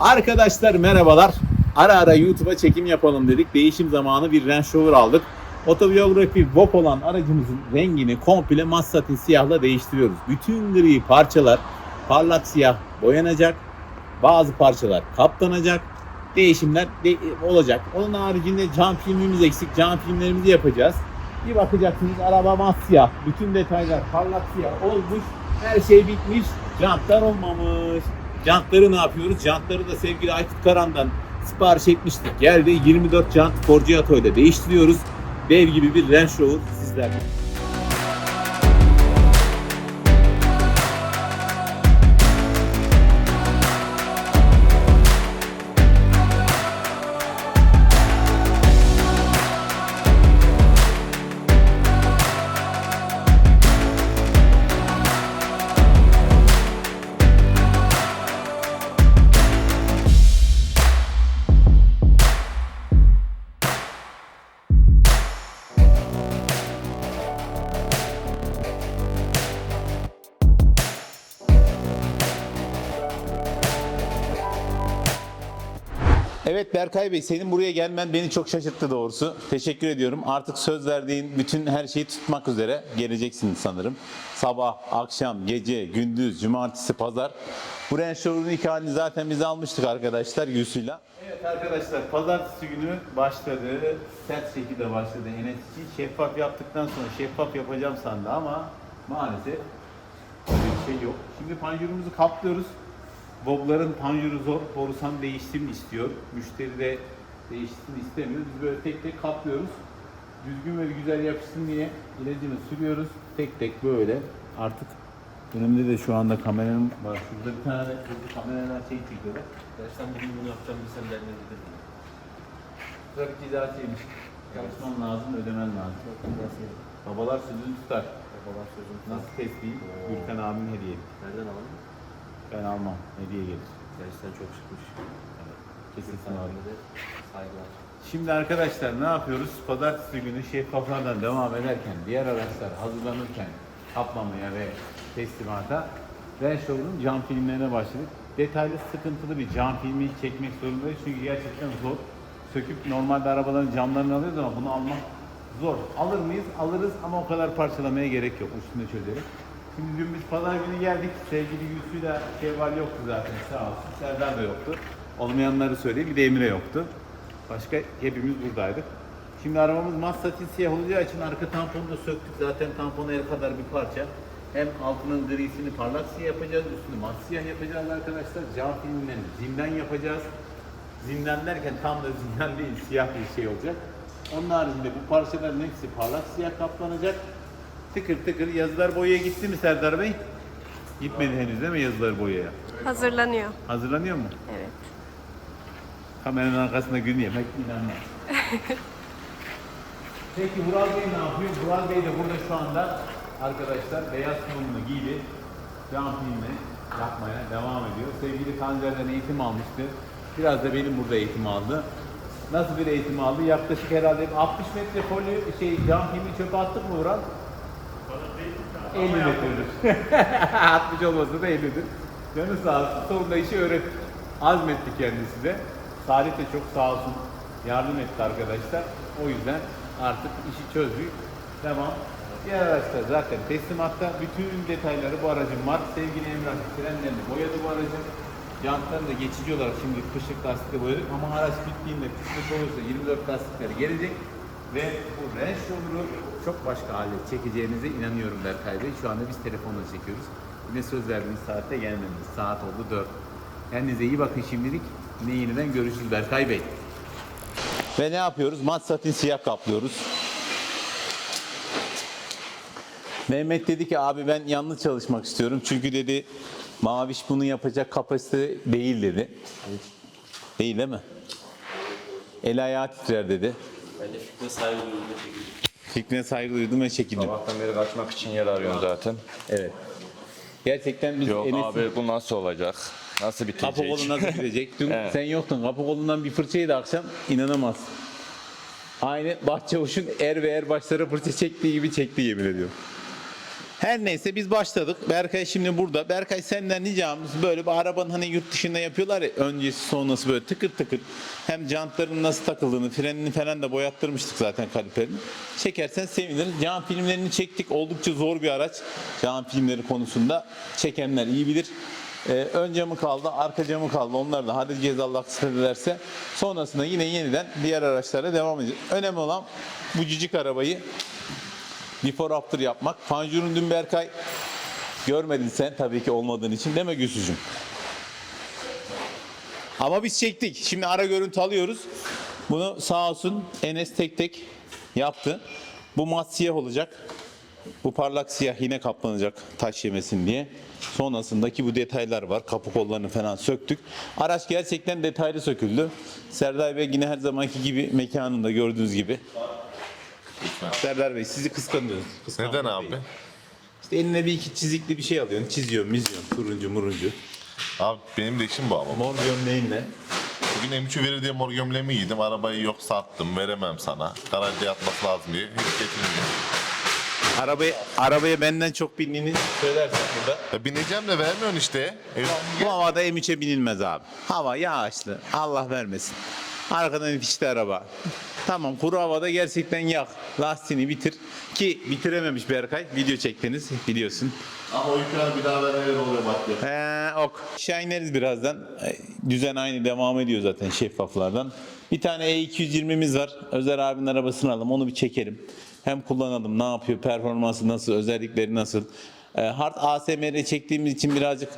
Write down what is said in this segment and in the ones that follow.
Arkadaşlar merhabalar. Ara ara YouTube'a çekim yapalım dedik. Değişim zamanı bir Range Rover aldık. Otobiyografi VOP olan aracımızın rengini komple Massatin siyahla değiştiriyoruz. Bütün gri parçalar parlak siyah boyanacak. Bazı parçalar kaplanacak. Değişimler de- olacak. Onun haricinde cam filmimiz eksik. Cam filmlerimizi yapacağız. Bir bakacaksınız araba masiyah. Bütün detaylar parlak siyah olmuş. Her şey bitmiş. Jantlar olmamış. Jantları ne yapıyoruz? Jantları da sevgili Aykut Karan'dan sipariş etmiştik. Geldi 24 jant Forgiato'yla değiştiriyoruz. Dev gibi bir Range Rover sizlerle. Berkay Bey senin buraya gelmen beni çok şaşırttı doğrusu. Teşekkür ediyorum. Artık söz verdiğin bütün her şeyi tutmak üzere geleceksiniz sanırım. Sabah, akşam, gece, gündüz, cumartesi, pazar. Bu Range Rover'ın ilk zaten biz almıştık arkadaşlar Gülsü'yle. Evet arkadaşlar pazartesi günü başladı. Sert şekilde başladı için. Şeffaf yaptıktan sonra şeffaf yapacağım sandı ama maalesef öyle bir şey yok. Şimdi panjurumuzu kaplıyoruz. Bobların panjuru zor, borusan değişsin istiyor. Müşteri de değişsin istemiyor. Biz böyle tek tek kaplıyoruz. Düzgün ve güzel yapışsın diye ilacını sürüyoruz. Tek tek böyle artık önümde de şu anda kameram var. Şurada bir tane burada kameralar şey çekiyor. Dersten bugün bunu yapacağım bilsem derine giderim. Trafik cezasıymış. Çalışman lazım, ödemen lazım. Nasıl? Babalar sözünü tutar. Babalar sözüm. Nasıl test değil? Gürkan abim hediye. Nereden alalım? Ben almam. Hediye gelir. Gerçekten çok çıkmış. Kesinlikle abi. Saygılar. Şimdi arkadaşlar ne yapıyoruz? Pazartesi günü şeffaflardan devam ederken, diğer araçlar hazırlanırken kaplamaya ve teslimata Range Rover'ın cam filmlerine başladık. Detaylı, sıkıntılı bir cam filmi çekmek zorundayız çünkü gerçekten zor. Söküp normalde arabaların camlarını alıyoruz ama bunu almak zor. Alır mıyız? Alırız ama o kadar parçalamaya gerek yok. Üstünde çözeriz. Şimdi dün biz pazar günü geldik. Sevgili Gülsü'yle Şevval yoktu zaten sağ olsun. Serdar da yoktu. Olmayanları söyleyeyim. Bir de Emre yoktu. Başka hepimiz buradaydık. Şimdi arabamız Massatin siyah olacağı için arka tamponu da söktük. Zaten tamponu el kadar bir parça. Hem altının grisini parlak siyah yapacağız, üstünü mat siyah yapacağız arkadaşlar. Cam filmlerini zimden yapacağız. Zimden derken tam da zimden değil, siyah bir şey olacak. Onun haricinde bu parçaların hepsi parlak siyah kaplanacak. Tıkır tıkır yazılar boyaya gitti mi Serdar Bey? Gitmedi henüz değil mi yazılar boyaya? Hazırlanıyor. Hazırlanıyor mu? Evet. Kameranın arkasında gün yemek inanmaz. Peki Vural Bey ne yapıyor? Vural Bey de burada şu anda arkadaşlar beyaz tulumunu giydi. Filmi yapmaya devam ediyor. Sevgili Kancar'dan eğitim almıştı. Biraz da benim burada eğitim aldı. Nasıl bir eğitim aldı? Yaklaşık herhalde 60 metre folyo şey filmi çöpe attık mı Vural? 50 metredir. 60 olmasa da 50'dir. Canı sağ olsun. Sonunda işi öğretti. Azmetti kendisi de. Salih de çok sağ olsun yardım etti arkadaşlar. O yüzden artık işi çözdük. Devam. Diğer araçlar zaten teslimatta. Bütün detayları bu aracın var. Sevgili Emrah frenlerini boyadı bu aracın. Jantlarını da geçici olarak şimdi kışlık lastikle boyadık ama araç bittiğinde kışlık olursa 24 lastikleri gelecek ve bu Range Rover'u çok başka hale çekeceğinize inanıyorum Berkay Bey. Şu anda biz telefonla çekiyoruz. Yine söz verdiğimiz saatte gelmemiz. Saat oldu 4. Kendinize iyi bakın şimdilik. Yine yeniden görüşürüz Berkay Bey. Ve ne yapıyoruz? Mat satin siyah kaplıyoruz. Mehmet dedi ki abi ben yalnız çalışmak istiyorum. Çünkü dedi Maviş bunu yapacak kapasite değil dedi. Değil değil mi? El ayağı titrer dedi. Ben de fikre saygı duyduğumda çekildim. Fikrine saygı duydum ve çekildim. Sabahtan beri kaçmak için yer arıyorsun zaten. Evet. Gerçekten biz Yok Enes'in abi bu nasıl olacak? Nasıl bitecek? kapı kolu nasıl gidecek? Dün Evet. sen yoktun. Kapı kolundan bir fırçaydı akşam. İnanamaz. Aynı Bahçavuş'un er ve er başlara fırça çektiği gibi çekti yemin ediyorum. Her neyse biz başladık. Berkay şimdi burada. Berkay senden ricamız böyle bir arabanın hani yurt dışında yapıyorlar ya öncesi sonrası böyle tıkır tıkır. Hem jantların nasıl takıldığını, frenini falan da boyattırmıştık zaten kaliperini. Çekersen seviniriz. Cam filmlerini çektik. Oldukça zor bir araç. Cam filmleri konusunda çekenler iyi bilir. Ee, ön camı kaldı, arka camı kaldı. Onlar da hadi diyeceğiz Allah kısmet ederse. Sonrasında yine yeniden diğer araçlara devam edeceğiz. Önemli olan bu cücük arabayı before after yapmak. Panjur'un dün Berkay görmedin sen tabii ki olmadığın için deme Gülsüz'üm. Ama biz çektik. Şimdi ara görüntü alıyoruz. Bunu sağ olsun Enes tek tek yaptı. Bu mat siyah olacak. Bu parlak siyah yine kaplanacak taş yemesin diye. Sonrasındaki bu detaylar var. Kapı kollarını falan söktük. Araç gerçekten detaylı söküldü. Serdar Bey yine her zamanki gibi mekanında gördüğünüz gibi. Serdar Bey sizi kıskanıyoruz. Neden abi? değil. İşte eline bir iki çizikli bir şey alıyorsun. Çiziyorsun, miziyorsun. Turuncu muruncu. Abi benim de işim bu ama. Mor gömleğinle. Bugün M3'ü verir diye mor gömleğimi giydim. Arabayı yok sattım. Veremem sana. Garajda yatması lazım diye. Hiç getirmiyor. Arabayı, arabaya benden çok bindiğini söylersen burada. Ya bineceğim de vermiyorsun işte. E, Bu havada M3'e binilmez abi. Hava yağışlı. Allah vermesin. Arkadan itişli araba. Tamam kuru havada gerçekten yak. Lastiğini bitir. Ki bitirememiş Berkay. Video çektiniz biliyorsun. Ama o yükler bir daha vermeler oluyor bak ya. Ee, ok. Aşağı ineriz birazdan. Ee, Düzen aynı devam ediyor zaten şeffaflardan. Bir tane E220'miz var. Özer abinin arabasını alalım. Onu bir çekelim. Hem kullanalım. Ne yapıyor? Performansı nasıl? Özellikleri nasıl? Ee, hard ASMR çektiğimiz için birazcık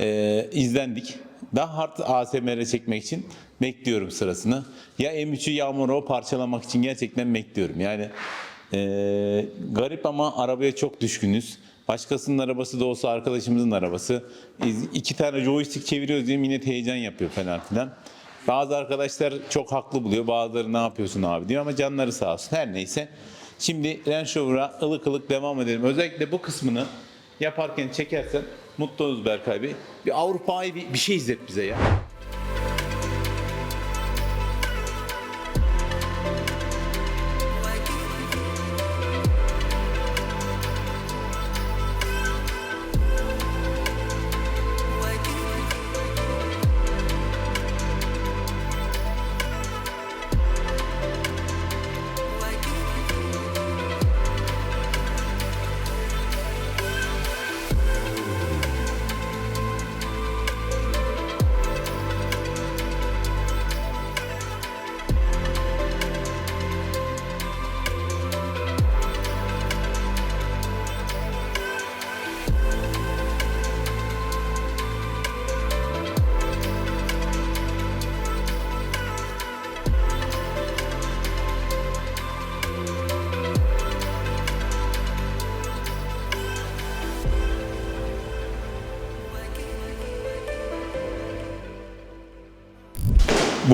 e, izlendik. Daha hard ASMR çekmek için bekliyorum sırasını. Ya M3'ü ya Moro parçalamak için gerçekten bekliyorum. Yani ee, garip ama arabaya çok düşkünüz. Başkasının arabası da olsa arkadaşımızın arabası. İki tane joystick çeviriyoruz diye millet heyecan yapıyor falan filan. Bazı arkadaşlar çok haklı buluyor. Bazıları ne yapıyorsun abi diyor ama canları sağ olsun. Her neyse. Şimdi Range Rover'a ılık ılık devam edelim. Özellikle bu kısmını yaparken çekersen mutlu oluruz Berkay Bey. Bir Avrupa'yı bir, bir şey izlet bize ya.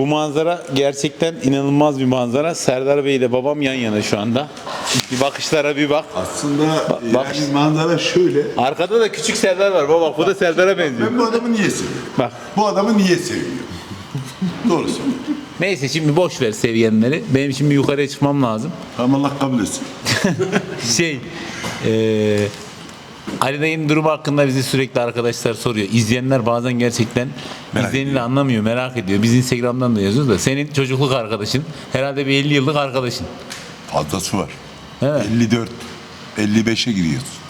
Bu manzara gerçekten inanılmaz bir manzara. Serdar Bey ile babam yan yana şu anda. Bir bakışlara bir bak. Aslında bak yani işte. manzara şöyle. Arkada da küçük Serdar var. Baba bu da Serdar'a benziyor. Ben bu adamı niye seviyorum? Bak. Bu adamı niye seviyorum? Doğru söylüyorum. Neyse şimdi boş ver sevgenleri. Benim şimdi yukarıya çıkmam lazım. Tamam Allah kabul etsin. şey eee Ali Dayı'nın durumu hakkında bizi sürekli arkadaşlar soruyor. İzleyenler bazen gerçekten Merak izlenini anlamıyor, merak ediyor. Biz Instagram'dan da yazıyoruz da senin çocukluk arkadaşın herhalde bir 50 yıllık arkadaşın. Fazlası var. Evet. 54, 55'e giriyoruz.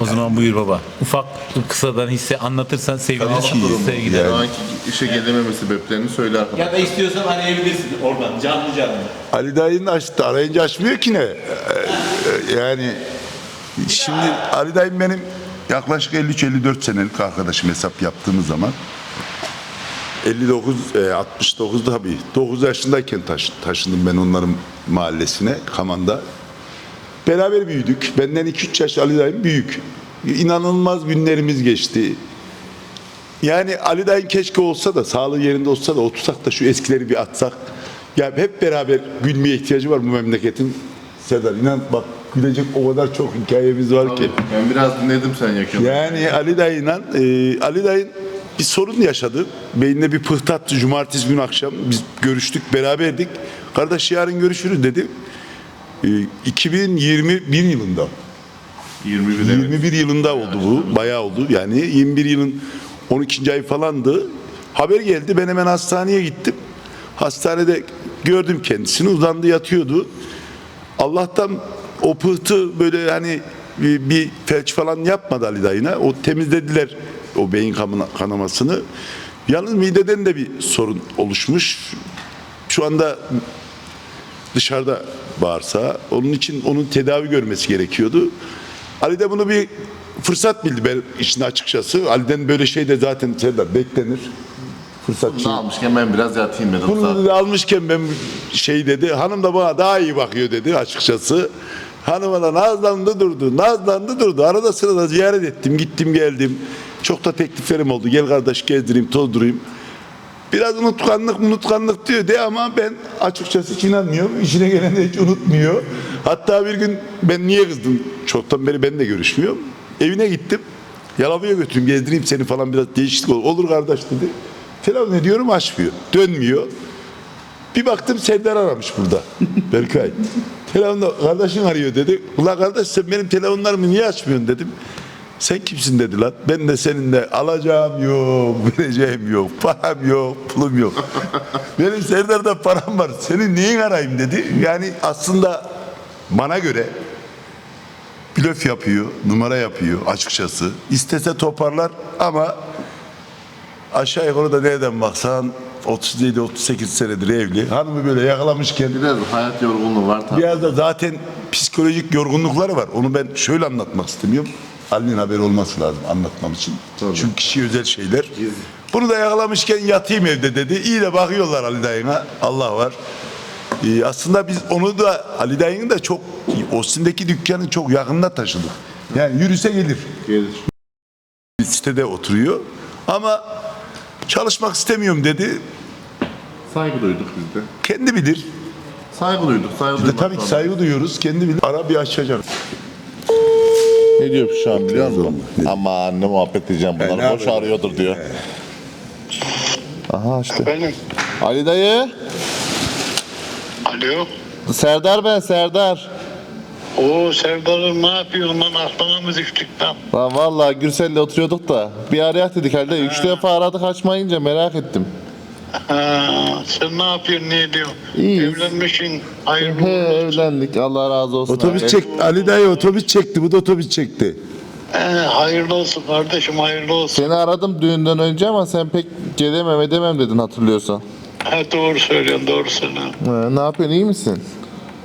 O zaman buyur baba. Ufak kısadan hisse anlatırsan seviniriz. Sevgiler. Şu anki işe gelememe sebeplerini söyle arkadaşlar. Ya da istiyorsan arayabilirsin oradan canlı canlı. Ali dayının açtı. Arayınca açmıyor ki ne? Ee, e, Yani şimdi Ali dayım benim yaklaşık 53-54 senelik arkadaşım hesap yaptığımız zaman. 59, e, 69 tabii. 9 yaşındayken taş- taşındım ben onların mahallesine, Kaman'da. Beraber büyüdük. Benden 2-3 yaş Ali dayım büyük. İnanılmaz günlerimiz geçti. Yani Ali dayım keşke olsa da, sağlığı yerinde olsa da otursak da şu eskileri bir atsak. Ya hep beraber gülmeye ihtiyacı var bu memleketin. Serdar inan bak gülecek o kadar çok hikayemiz var ki. Ben biraz dinledim sen yakın. Yani Ali dayıyla e, Ali dayın bir sorun yaşadı. Beynine bir pıhtı attı cumartesi günü akşam. Biz görüştük, beraberdik. Kardeş yarın görüşürüz dedi. E, 2021 yılında. 21 evet. 21 yılında oldu bu. Bayağı oldu. Yani 21 yılın 12. ayı falandı. Haber geldi. Ben hemen hastaneye gittim. Hastanede gördüm kendisini. Uzandı yatıyordu. Allah'tan o pıhtı böyle hani bir, bir felç falan yapmadı Ali dayına. O temizlediler o beyin kanama- kanamasını. Yalnız mideden de bir sorun oluşmuş. Şu anda dışarıda bağırsağı. Onun için onun tedavi görmesi gerekiyordu. Ali de bunu bir fırsat bildi ben işin açıkçası. Ali'den böyle şey de zaten Serdar beklenir. Fırsatçı. Bunu almışken ben biraz yatayım dedim Bunu zaten. almışken ben şey dedi. Hanım da bana daha iyi bakıyor dedi açıkçası. Hanıma da nazlandı durdu. Nazlandı durdu. Arada sırada ziyaret ettim. Gittim geldim. Çok da tekliflerim oldu. Gel kardeş gezdireyim, tozdurayım. Biraz unutkanlık unutkanlık diyor de ama ben açıkçası hiç inanmıyorum. İşine gelen hiç unutmuyor. Hatta bir gün ben niye kızdım? Çoktan beri ben de görüşmüyorum. Evine gittim. Yalova'ya götüreyim gezdireyim seni falan biraz değişiklik olur. Olur kardeş dedi. Telefon ediyorum açmıyor. Dönmüyor. Bir baktım Serdar aramış burada. Berkay. Telefonda kardeşin arıyor dedi. Ulan kardeş sen benim telefonlarımı niye açmıyorsun dedim. Sen kimsin dedi lan. Ben de seninle alacağım yok, vereceğim yok, param yok, pulum yok. benim Serdar'da param var. Senin neyin arayayım dedi. Yani aslında bana göre blöf yapıyor, numara yapıyor açıkçası. İstese toparlar ama aşağı yukarı da nereden baksan 37-38 senedir evli. Hanımı böyle yakalamışken Biraz hayat yorgunluğu var tabii. Biraz da zaten psikolojik yorgunlukları var. Onu ben şöyle anlatmak istemiyorum. Ali'nin haberi olması lazım anlatmam için. Çünkü kişi özel şeyler. Bunu da yakalamışken yatayım evde dedi. İyi de bakıyorlar Ali dayına. Allah var. Ee, aslında biz onu da Ali dayının da çok Ostim'deki dükkanın çok yakınına taşıdık. Yani yürüse gelir. Gelir. Sitede oturuyor. Ama çalışmak istemiyorum dedi. Saygı duyduk biz de. Kendi bilir. Saygı duyduk. Saygı Biz de duymak tabii ki saygı duyuyoruz. Kendi bilir. Ara bir açacak. Ne diyor şu an biliyor musun? Ne- Ama anne muhabbet edeceğim ne bunlar. Boş arıyordur diyor. Aha işte. Benim. Ali dayı. Alo. Serdar ben Serdar. Oo Serdar'ım ne yapıyorsun lan aklına mı düştük lan? Lan vallahi Gürsel'le oturuyorduk da bir arayak dedik halde. Üç defa aradık açmayınca merak ettim. Ha, sen ne yapıyorsun ne ediyorsun? İyiyiz. Evlenmişsin hayırlı He uğurlu olsun. evlendik Allah razı olsun. Otobüs abi. çekti. Ali dayı otobüs çekti. Bu da otobüs çekti. He, hayırlı olsun kardeşim hayırlı olsun. Seni aradım düğünden önce ama sen pek gelemem edemem dedin hatırlıyorsan. He, doğru söylüyorsun doğru söylüyorsun. He, ne yapıyorsun iyi misin?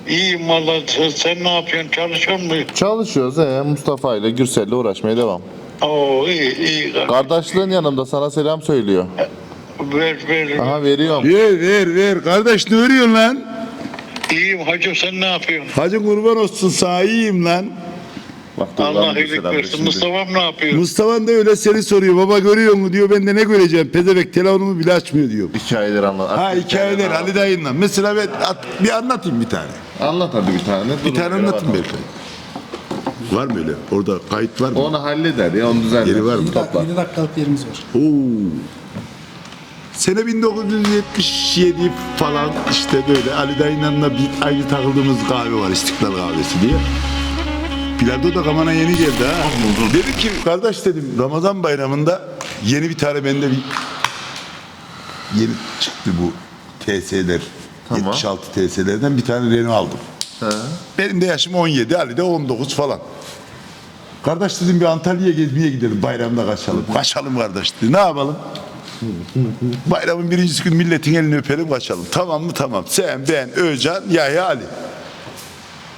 İyiyim valla sen, ne yapıyorsun çalışıyor musun? Çalışıyoruz he Mustafa ile Gürsel'le uğraşmaya devam. Oo iyi iyi kardeşim. Kardeşliğin yanımda sana selam söylüyor. Ver ver. Aha veriyorum. Ver ver ver. Kardeş ne örüyorsun lan? İyiyim hacım sen ne yapıyorsun? Hacı kurban olsun sağ iyiyim lan. Bak, Allah iyilik versin. Mustafa'm ne yapıyor? Mustafa'm da öyle seni soruyor. Baba görüyor mu diyor. Ben de ne göreceğim? Pezebek telefonumu bile açmıyor diyor. Hikayeler anlat. Ha hikayeler Ali dayınla. Mesela ben at- bir anlatayım bir tane. Anlat hadi bir tane. Bir tane anlatayım Berkay. Var mı öyle? Orada kayıt var mı? Onu halleder ya onu düzenler. Yeri var mı? Topla. 7 dakikalık yerimiz var. Oo. Sene 1977 falan işte böyle Ali dayının yanına bir ayrı takıldığımız kahve var İstiklal Kahvesi diye. Bilardo da Kaman'a yeni geldi ha. Dedim ki kardeş dedim Ramazan bayramında yeni bir tane bende bir yeni çıktı bu TS'ler. Tamam. 76 TS'lerden bir tane Renault aldım. Benim de yaşım 17, Ali de 19 falan. Kardeş dedim bir Antalya'ya gezmeye gidelim bayramda kaçalım. Kaçalım kardeş dedi. Ne yapalım? Bayramın birincisi gün milletin elini öpelim kaçalım. Tamam mı? Tamam. Sen, ben, Özcan, Yahya, Ali.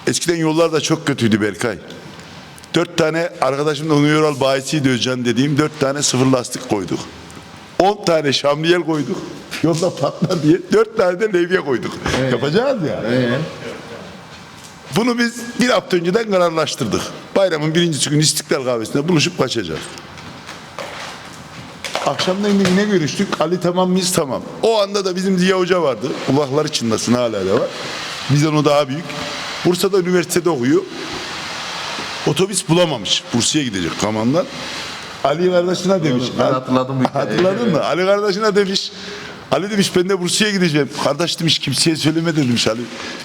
Eskiden yollar da çok kötüydü Berkay. Dört tane arkadaşım da Onur Yoral bayisiydi Özcan dediğim. Dört tane sıfır lastik koyduk. On tane şamriyel koyduk. Yolda patlar diye. Dört tane de levye koyduk. Yapacağız ya. Bunu biz bir hafta önceden kararlaştırdık. Bayramın birincisi gün İstiklal Kahvesi'nde buluşup kaçacağız. Akşamdan yine görüştük. Ali tamam mıyız? Tamam. O anda da bizim Ziya Hoca vardı. Kulakları çınlasın hala da var. Bizden o daha büyük. Bursa'da üniversitede okuyor. Otobüs bulamamış. Bursa'ya gidecek Kaman'dan. Ali kardeşine demiş. ben hatırladım bu hikayeyi. Hatırladın mı? Ali kardeşine demiş. Ali demiş ben de Bursa'ya gideceğim. Kardeş demiş kimseye söyleme demiş Ali.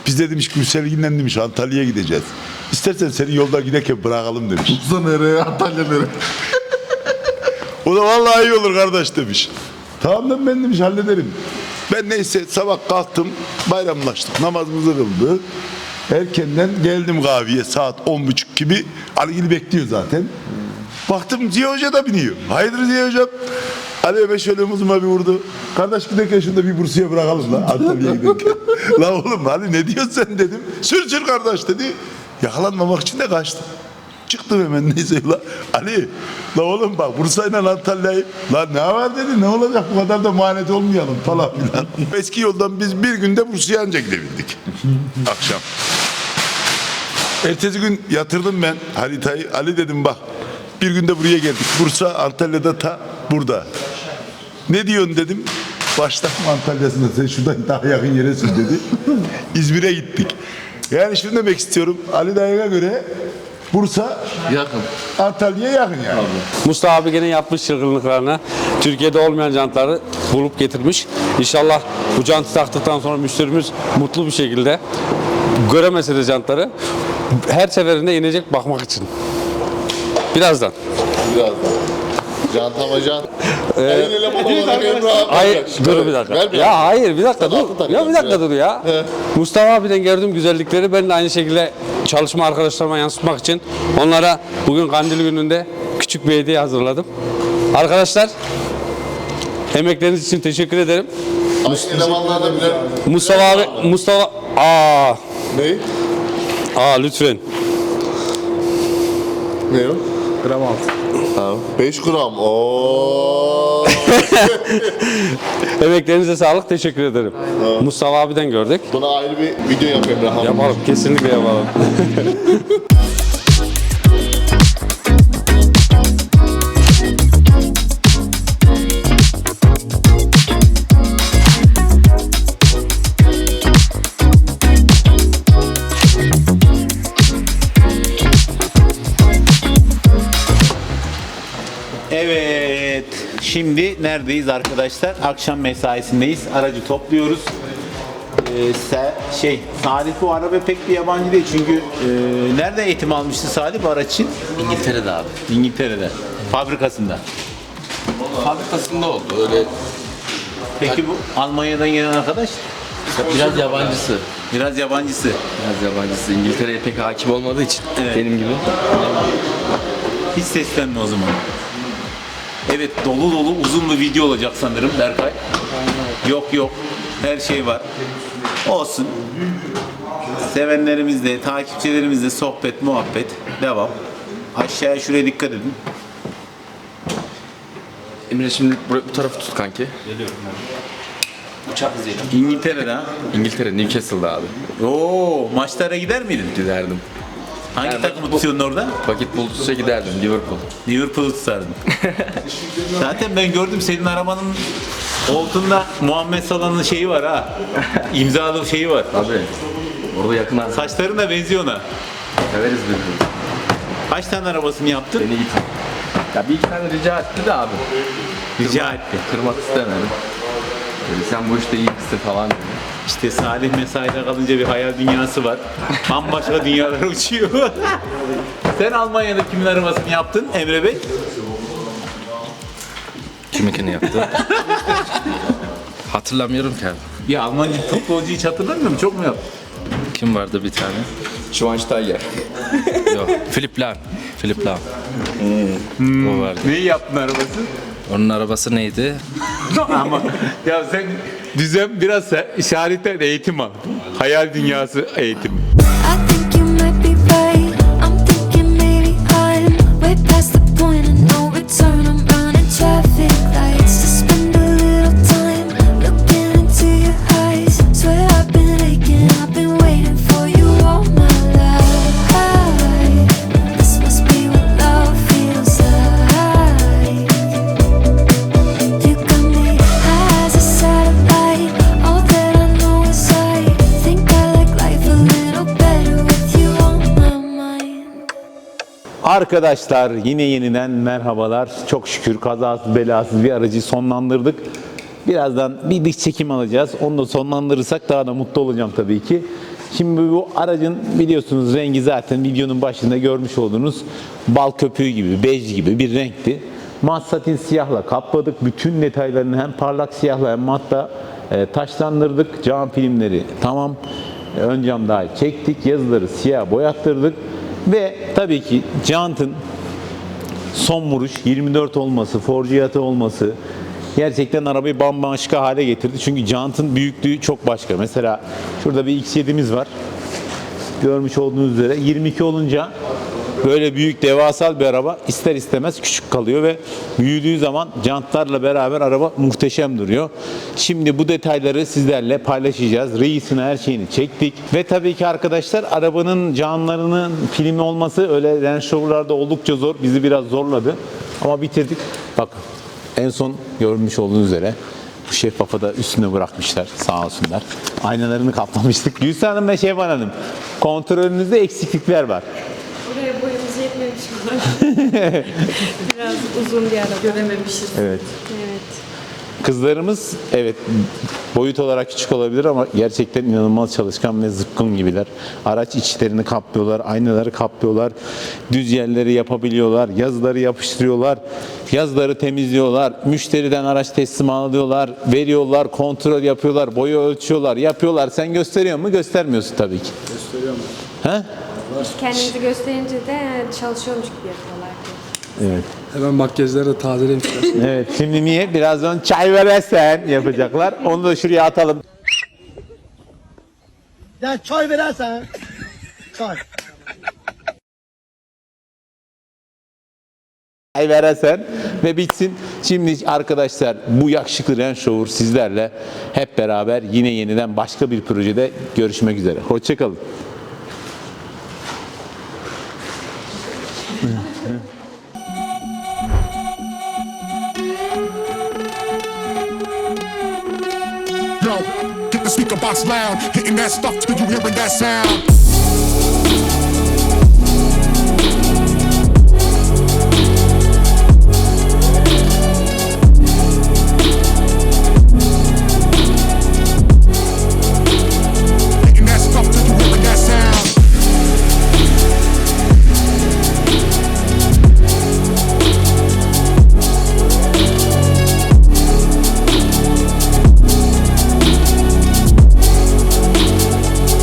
Biz de demiş Gülselgin'le demiş Antalya'ya gideceğiz. İstersen seni yolda giderken bırakalım demiş. Bursa nereye? Antalya nereye? O da vallahi iyi olur kardeş demiş. Tamam da ben demiş hallederim. Ben neyse sabah kalktım bayramlaştık namazımızı kıldık. Erkenden geldim kahveye saat on buçuk gibi. Ali'yi bekliyor zaten. Baktım Ziya Hoca da biniyor. Hayırdır Ziya Hocam? Ali Ömer şöyle omuzuma bir vurdu. Kardeş giderken şunu da bir Bursa'ya bırakalım la Antalya'ya giderken. la oğlum Ali ne diyorsun sen dedim. Sür sür kardeş dedi. Yakalanmamak için de kaçtım. Çıktım hemen neyse la Ali la oğlum bak Bursa'yla Antalya'yı la ne var dedi ne olacak bu kadar da manet olmayalım falan filan. Eski yoldan biz bir günde Bursa'ya anca gidebildik akşam. Ertesi gün yatırdım ben haritayı. Ali dedim bak bir günde buraya geldik. Bursa Antalya'da ta burada. Ne diyorsun dedim. Başlak mı Antalya'sında sen şuradan daha yakın yeresin dedi. İzmir'e gittik. Yani şunu demek istiyorum. Ali Dayı'na göre Bursa Yakın. Antalya'ya yakın yani. Mustafa abi gene yapmış çılgınlıklarını. Türkiye'de olmayan jantları bulup getirmiş. İnşallah bu jantı taktıktan sonra müşterimiz mutlu bir şekilde göremese de jantları her seferinde inecek bakmak için. Birazdan. Birazdan. Can Tamacan. El elemanı olarak Emre abi. Hayır, dur bir dakika. Ver bir ya hayır bir dakika dur. Altı Ya bir dakika şuraya. dur ya. Mustafa abiden gördüğüm güzellikleri ben de aynı şekilde çalışma arkadaşlarıma yansıtmak için onlara bugün kandil gününde küçük bir hediye hazırladım. Arkadaşlar emekleriniz için teşekkür ederim. Aynı elemanlar da birer. Mustafa abi Mustafa aa Ne? aa lütfen. Ne o? Gram altı. Ha, 5 gram. Oo. Emeklerinize sağlık teşekkür ederim. Mustafa abiden gördük. Buna ayrı bir video yap Emre abi. Yapalım kesinlikle yapalım. Şimdi neredeyiz arkadaşlar? Akşam mesaisindeyiz. Aracı topluyoruz. Ee, se- şey Salih bu araba pek bir yabancı değil çünkü e, nerede eğitim almıştı Salih bu araç için? İngiltere'de abi. İngiltere'de. Fabrikasında. Fabrikasında oldu öyle. Peki bu Almanya'dan gelen arkadaş Biraz yabancısı. biraz yabancısı. Biraz yabancısı. İngiltere'ye pek hakim olmadığı için Evet. benim gibi. Hiç seslenme o zaman. Evet dolu dolu uzun bir video olacak sanırım Berkay. Yok yok her şey var. Olsun. Sevenlerimizle, takipçilerimizle sohbet, muhabbet devam. Aşağıya şuraya dikkat edin. Emre şimdi bu, bu tarafı tut kanki. Geliyorum Uçak izleyelim. İngiltere'de ha. İngiltere, Newcastle'da abi. Oo, maçlara gider miydin? Giderdim. Hangi Yani takımı bu- tutuyordun orada? Vakit buldukça giderdim Liverpool. Liverpool'u tutardın. Zaten ben gördüm senin arabanın altında Muhammed Salah'ın şeyi var ha. İmzalı şeyi var. Abi orada yakın abi. Saçların da benziyor ona. Severiz birbirini. Kaç tane arabasını yaptın? Beni git. Ya bir iki tane rica etti de abi. Rica etti. Kırmak istemedim. Dedi, sen bu işte iyi kızsın falan dedi. İşte Salih mesaide kalınca bir hayal dünyası var. Bambaşka dünyalara uçuyor. Sen Almanya'da kimin arabasını yaptın Emre Bey? Kiminkini yaptı? Hatırlamıyorum ki abi. Bir Almanya futbolcuyu hiç hatırlamıyor musun? Çok mu yaptın? Kim vardı bir tane? Schweinsteiger. Yok. Philip Lahm. Philip Lahm. O vardı. Neyi yaptın arabası? Onun arabası neydi? Ama ya sen düzen biraz işaretten eğitim al. Hayal dünyası eğitimi. Arkadaşlar yine yeniden merhabalar. Çok şükür kazasız belasız bir aracı sonlandırdık. Birazdan bir dış çekim alacağız. Onu da sonlandırırsak daha da mutlu olacağım tabii ki. Şimdi bu aracın biliyorsunuz rengi zaten videonun başında görmüş olduğunuz bal köpüğü gibi, bej gibi bir renkti. Mat satin siyahla kapladık. Bütün detaylarını hem parlak siyahla hem matta e, taşlandırdık. Cam filmleri tamam. E, Ön cam dahil çektik. Yazıları siyah boyattırdık. Ve tabii ki jantın son vuruş 24 olması, forjiyatı olması gerçekten arabayı bambaşka hale getirdi. Çünkü jantın büyüklüğü çok başka. Mesela şurada bir X7'miz var. Görmüş olduğunuz üzere 22 olunca böyle büyük devasal bir araba ister istemez küçük kalıyor ve büyüdüğü zaman jantlarla beraber araba muhteşem duruyor. Şimdi bu detayları sizlerle paylaşacağız. Reis'in her şeyini çektik ve tabii ki arkadaşlar arabanın canlarının filmi olması öyle Range Rover'larda oldukça zor. Bizi biraz zorladı ama bitirdik. Bakın en son görmüş olduğunuz üzere bu şeffafı da üstüne bırakmışlar sağ olsunlar. Aynalarını kaplamıştık. Gülsen Hanım ve Şevval Hanım kontrolünüzde eksiklikler var. Biraz uzun bir araba. Görememişiz. Evet. Evet. Kızlarımız evet boyut olarak küçük olabilir ama gerçekten inanılmaz çalışkan ve zıpkın gibiler. Araç içlerini kaplıyorlar, aynaları kaplıyorlar, düz yerleri yapabiliyorlar, yazıları yapıştırıyorlar, yazıları temizliyorlar, müşteriden araç teslim alıyorlar, veriyorlar, kontrol yapıyorlar, boyu ölçüyorlar, yapıyorlar. Sen gösteriyor mu? Göstermiyorsun tabii ki. Gösteriyorum. He? Kendimizi gösterince de çalışıyormuş gibi yapıyorlar. Evet. Hemen makyajları da tazelemişler. Evet. Şimdi niye? Birazdan çay veresen yapacaklar. Onu da şuraya atalım. Ya çay verersen. Çay. ay veresen ve bitsin. Şimdi arkadaşlar bu yakışıklı Range sizlerle hep beraber yine yeniden başka bir projede görüşmek üzere. Hoşçakalın. Yo, get the speaker box loud, hitting that stuff till you hearing that sound.